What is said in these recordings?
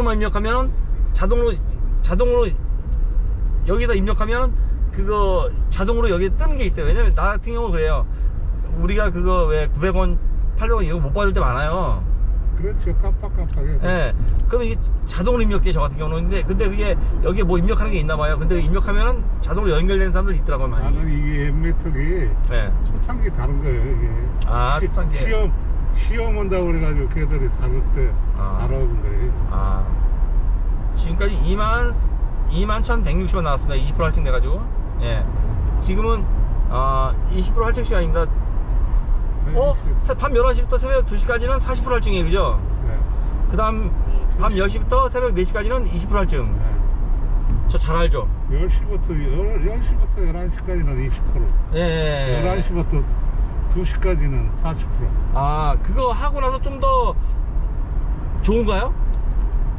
번호만 입력하면 자동으로 자동으로 여기다 입력하면 그거 자동으로 여기 뜨는 게 있어요. 왜냐면 나 같은 경우 그래요. 우리가 그거 왜 900원, 800원 이거 못 받을 때 많아요. 그렇죠. 깜빡깜빡해서. 예. 그럼 이게 자동으로 입력돼 저 같은 경우는 근데 근데 그게 여기에 뭐 입력하는 게 있나 봐요. 근데 입력하면은 자동으로 연결되는 사람들 있더라고요, 많이. 나는 이게 엠메톡이 예. 초창기 다른 거예요, 이게. 아, 시- 초창기. 시험, 시험 온다고 그래가지고 걔들이 다룰 때 아. 다루는 거예요. 아. 지금까지 2만 2만 1,160원 나왔습니다. 20% 할증 돼 가지고. 예. 지금은 어, 20% 할증 시간입니다. 어? 새- 밤 11시부터 새벽 2시까지는 40% 할증이에요. 그죠? 네. 그 다음 밤 10시부터 새벽 4시까지는 20% 할증. 네. 저 잘 알죠? 10시부터, 10 시부터 11시까지는 20%. 예, 예. 예. 11시부터 2시까지는 40%. 아, 그거 하고 나서 좀 더 좋은가요?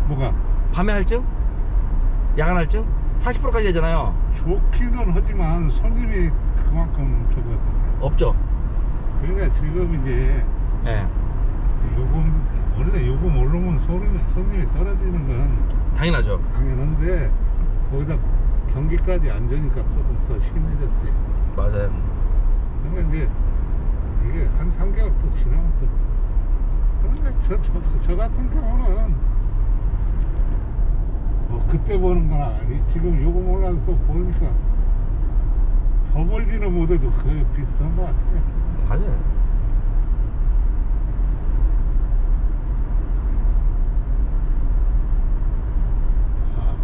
뭐가? 밤에 할증? 야간 할증? 40%까지 되잖아요. 좋기는 하지만 손님이 그만큼 적거든요. 없죠? 그러니까 지금 이제 예. 요금, 원래 요금 오르면 손님이, 손님이 떨어지는 건 당연하죠. 당연한데 거기다 경기까지 안 좋으니까 조금 더 심해졌지. 맞아요. 그러니까 이제 이게 한 3개월 또 지나면 또 그런데 저, 저, 저 같은 경우는 뭐 그때 보는 거나 이 지금 요금 올라서 또 보니까 더 벌지는 못해도 거의 비슷한 것 같아요. 맞아요. 아,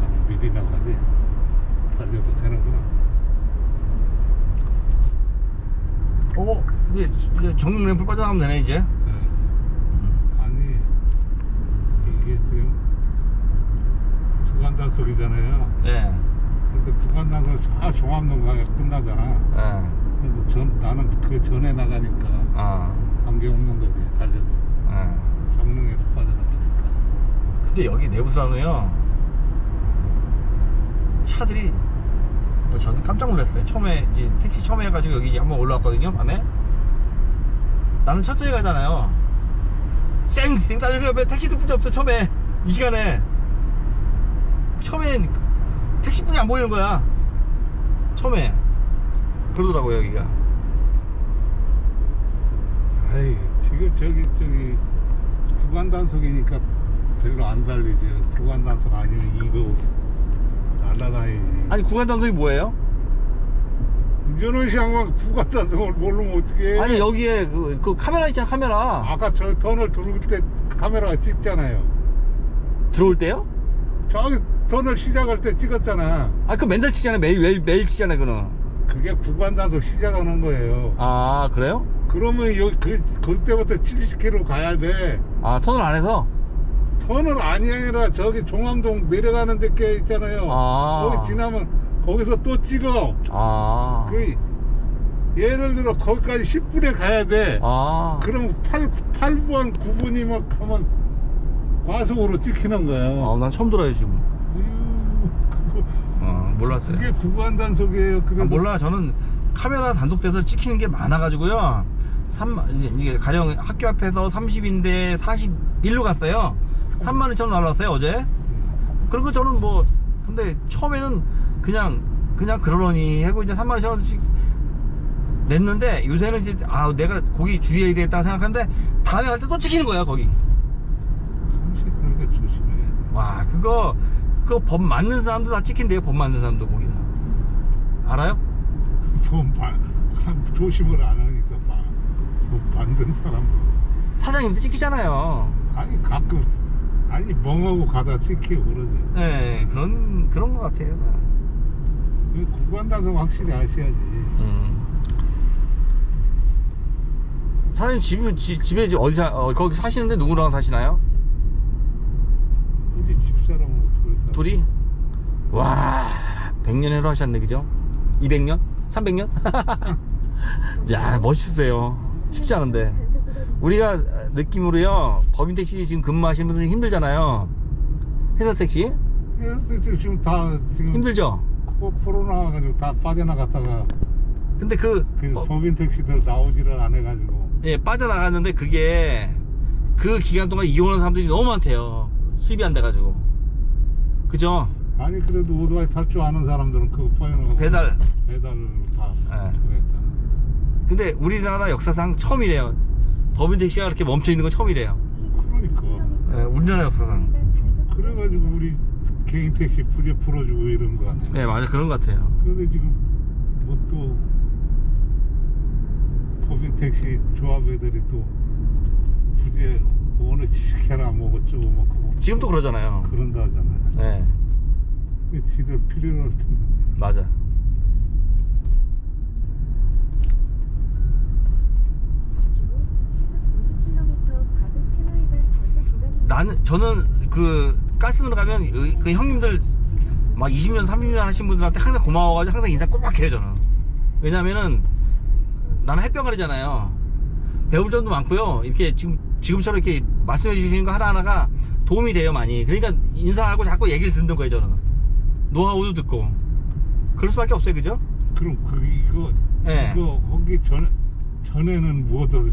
나는 미리 나가지. 달려도 되는구나. 어, 이제, 이제 정문 램프 빠져나가면 되네, 이제. 네. 아니 이게 지금 주간 단속이잖아요. 예. 근데 단속 다 종합동 가게 끝나잖아. 예. 근데 전 나는 그 전에 나가니까 아. 관계 없는 거지 달려도 예. 정릉에서 빠져나가니까. 근데 여기 내부산은요, 차들이, 뭐 저는 깜짝 놀랐어요. 처음에, 이제 택시 처음 해가지고 여기 한번 올라왔거든요, 밤에. 나는 천천히 가잖아요. 쌩쌩 달려서 옆에 택시도 뿐이 없어, 처음에. 이 시간에. 처음엔 택시뿐이 안 보이는 거야. 처음에. 그러더라고요, 여기가. 아이 지금 저기 저기 주간 단속이니까 별로 안 달리지. 주간 단속 아니면 이거 날라다니지. 아니, 구간 단속이 뭐예요? 이런 시장만 주간 단속을 모르면 어떻게? 아니, 여기에 그, 그 카메라 있잖아, 카메라. 아까 저 터널 들어올 때 카메라가 찍잖아요. 들어올 때요? 저기 터널 시작할 때 찍었잖아. 아, 그 맨날 치잖아요. 매일, 매일, 매일 치잖아요, 그는. 그게 구간 단속 시작하는 거예요. 아, 그래요? 그러면 여기 그 그때부터 70km 가야 돼. 아, 터널 안에서? 터널 아니 아니라 저기 종암동 내려가는 데께 있잖아요. 아. 거기 지나면 거기서 또 찍어. 아. 그 예를 들어 거기까지 10분에 가야 돼. 아. 그럼 8, 8번, 9분이면 가면 과속으로 찍히는 거예요. 아, 난 처음 들어요, 지금. 몰랐어요. 그게 구간 단속이에요. 그래서 아, 몰라. 저는 카메라 단속돼서 찍히는 게 많아가지고요. 3, 이제, 가령 학교 앞에서 30인데 41로 갔어요. 3만 2천 원 날랐어요, 어제. 그리고 저는 뭐, 근데 처음에는 그냥, 그냥 그러려니 하고 이제 3만 2천 원씩 냈는데 요새는 이제, 아, 내가 거기 주의해야 되겠다 생각하는데 다음에 갈 때 또 찍히는 거야, 거기. 항시 그러니까 조심해야 돼. 와 그거 그거 법 맞는 사람도 다 찍힌대요 법 맞는 사람도 거기서 알아요? 한- 조심을 안 하니까 봐. 좀 만든 사람도. 사장님도 찍히잖아요 아니 가끔 아니 멍하고 가다 찍히고 그러지. 네 그런 그런 것 같아요 그 구간 단속 확실히 아셔야지. 음. 사장님 집, 집, 집에 이제 어디 사, 어, 거기 사시는데 누구랑 사시나요? 우리 집사람은 어떻게 둘이? 와 100년 해로 하셨네 그죠? 200년? 300년? 야 멋있으세요 쉽지 않은데 우리가 느낌으로요 법인 택시 지금 근무하시는 분들이 힘들잖아요 회사 택시 그래서 지금 다 지금 힘들죠? 코- 코로나 가지고 다 빠져나갔다가 근데 그, 그 어, 법인 택시들 나오지를 안 해가지고 예, 빠져나갔는데 그게 그 기간 동안 이용하는 사람들이 너무 많대요 수입이 안 돼가지고 그죠? 아니 그래도 오토바이 탈 줄 아는 사람들은 그거 포인트 배달 배달을 다 예. 그랬잖아. 근데 우리나라 역사상 처음이래요 법인 택시가 이렇게 멈춰 있는 건 처음이래요 그러니까. 예, 우리나라 역사상 그래가지고 우리 개인 택시 부재 풀어주고 이런 거 아니야. 네 맞아 그런 것 같아요 그런데 지금 뭐 또 법인 택시 조합 애들이 또 부재 어느 시켜라 뭐 어쩌고 뭐 그거 지금도 그러잖아요 그런다 하잖아요. 네 그게 지들 필요로 할 텐데. 맞아 잠시 후 시속 50km 과속 신호위반 단속 구간입니다. 나는 저는 그 가스으로 가면 그- 그 형님들 막 20년 30년 하신 분들한테 항상 고마워가지고 항상 인사 꼬박 해요 저는 왜냐면은 나는 햇병아리잖아요 배울 점도 많고요 이렇게 지금 지금처럼 이렇게 말씀해 주시는 거 하나하나가 도움이 돼요 많이 그러니까 인사하고 자꾸 얘기를 듣는 거예요 저는 노하우도 듣고 그럴 수밖에 없어요 그죠? 그럼 그 이거 예. 이거 거기 전 전에는 뭐더 그래?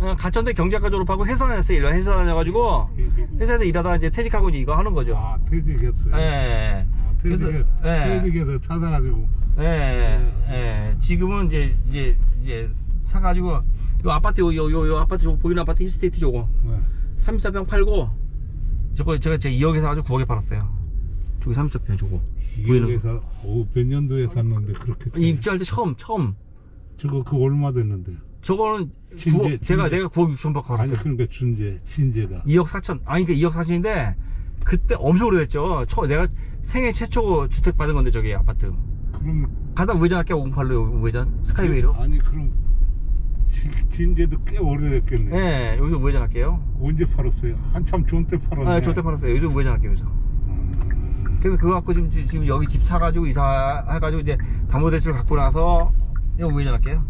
어, 가천대 경제학과 졸업하고 회사 다녔어요 일반 회사 다녀가지고 회사에서 일하다가 이제 퇴직하고 이제 이거 하는 거죠 아 퇴직했어요. 예, 예. 아, 그래서 퇴직해 예. 퇴직해서 찾아가지고 예, 예. 지금은 이제 이제 이제 사가지고 요 아파트 요 요 요 아파트 저거 보이는 아파트 힐스테이트 저거 네. 34평 팔고 저거 제가 제가 2억에 사가지고 9억에 팔았어요. 저기 34평 저거 보이는 거. 이에서 몇 년도에 샀는데 그렇게 이 입주할 때 처음 처음 저거 그 얼마 됐는데? 저거는 진제, 9억, 제가. 내가 9억 6천 받고 아니 팔았어요. 그러니까 준재 신재가 2억 4천 아니 그 2억 4천인데 그때 엄청 오래됐죠. 처 내가 생애 최초 주택 받은 건데 저기 아파트. 그럼 가다 우회전할게 508로 우회전 스카이웨이로. 아니 그럼 진- 진재도 꽤 오래됐겠네. 예, 여기서 우회전 할게요. 언제 팔았어요? 한참 좋은 때 팔았네. 아, 저때 팔았어요. 여기서 우회전 할게요, 여기서. 음, 그래서 그거 갖고 지금, 지- 지금 여기 집 사가지고 이사해가지고 이제 담보대출 갖고 나서 이거 우회전 할게요.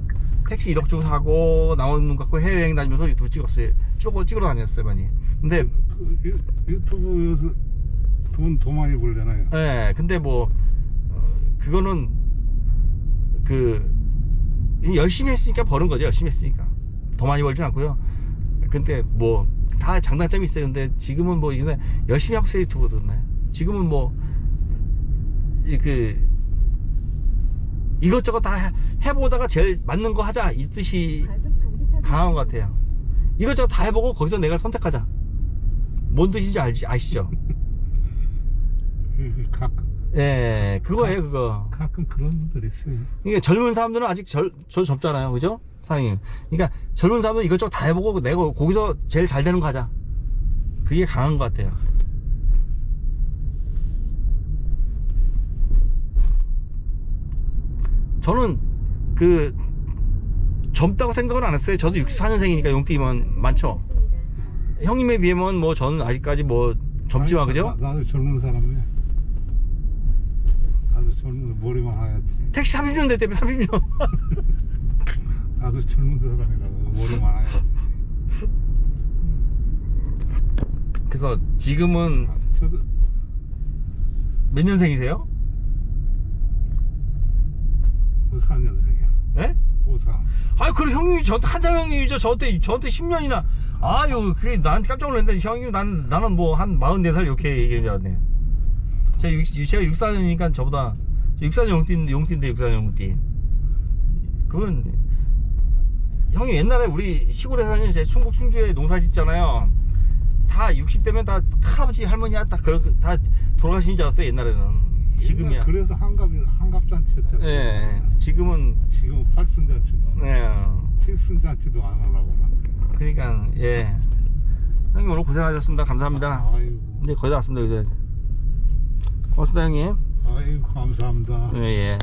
택시 1억 주고 사고 나오는 돈 갖고 해외여행 다니면서 유튜브 찍었어요. 쭉 찍으러 다녔어요, 많이. 근데, 그 유, 유튜브에서 돈 더 많이 벌잖아요. 예, 근데 뭐, 어, 그거는 그, 열심히 했으니까 버는 거죠, 열심히 했으니까. 더 많이 벌진 않고요. 근데 뭐, 다 장단점이 있어요. 근데 지금은 뭐, 이거 열심히 하고 유튜브도. 네. 지금은 뭐, 이 그, 이것저것 다 해- 해보다가 제일 맞는 거 하자. 이 뜻이 강한 것 같아요. 이것저것 다 해보고 거기서 내가 선택하자. 뭔 뜻인지 알지, 아시죠? 예, 그거예요, 그거. 가끔 그런 분들 있어요. 이게 젊은 사람들은 아직 절, 저 젊잖아요. 그죠? 사장님. 그러니까 젊은 사람들은 이것저것 다 해보고 내가 거기서 제일 잘 되는 거 하자. 그게 강한 것 같아요. 저는 그 젊다고 생각은 안 했어요. 저도 64년생이니까 용띠면 많죠. 형님에 비하면 뭐 저는 아직까지 뭐 젊지만 아니, 그죠? 나, 도 젊은 사람이야. 나도 젊은 머리만 하얗지. 택시 30년 됐대요. 30년. 나도 젊은 사람이라고 머리만 하얗지. 그래서 지금은 아, 저도 몇 년생이세요? 54년생이야. 예? 54. 아, 그럼 형님이 저한테 한참 형님이죠. 저한테 저한테 10년이나. 아유, 그래 나한테 깜짝 놀랐는데 형님 난 나는 뭐 한 44살 이렇게 얘기하는 줄 알았네. 제가 6, 제가 64년이니까 저보다 64년 용띠인데 용띠인데 64년 용띠. 그건 형이 옛날에 우리 시골에 사는 제 충북 충주에 농사 짓잖아요. 다 60대면 다 할아버지 할머니야 다 그렇게 다 돌아가신 줄 알았어요 옛날에는. 지금이야. 그래서 한갑 한갑 잔치였잖아. 예. 지금은 지금 팔순 잔치도 예. 칠순 잔치도 안 하려고. 그러니까 예 형님 오늘 고생하셨습니다 감사합니다 아 이고, 이제 거의 다 왔습니다 이제 고맙습니다 형님 아이고 감사합니다. 예예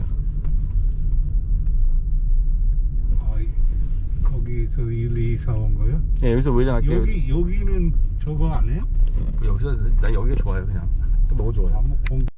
아이, 거기서 1, 2, 4온 거요? 예, 여기서 우회전할게요 여기 여기는 저거 안 해요? 여기서 나 여기가 좋아요 그냥 너무 좋아요 아무 공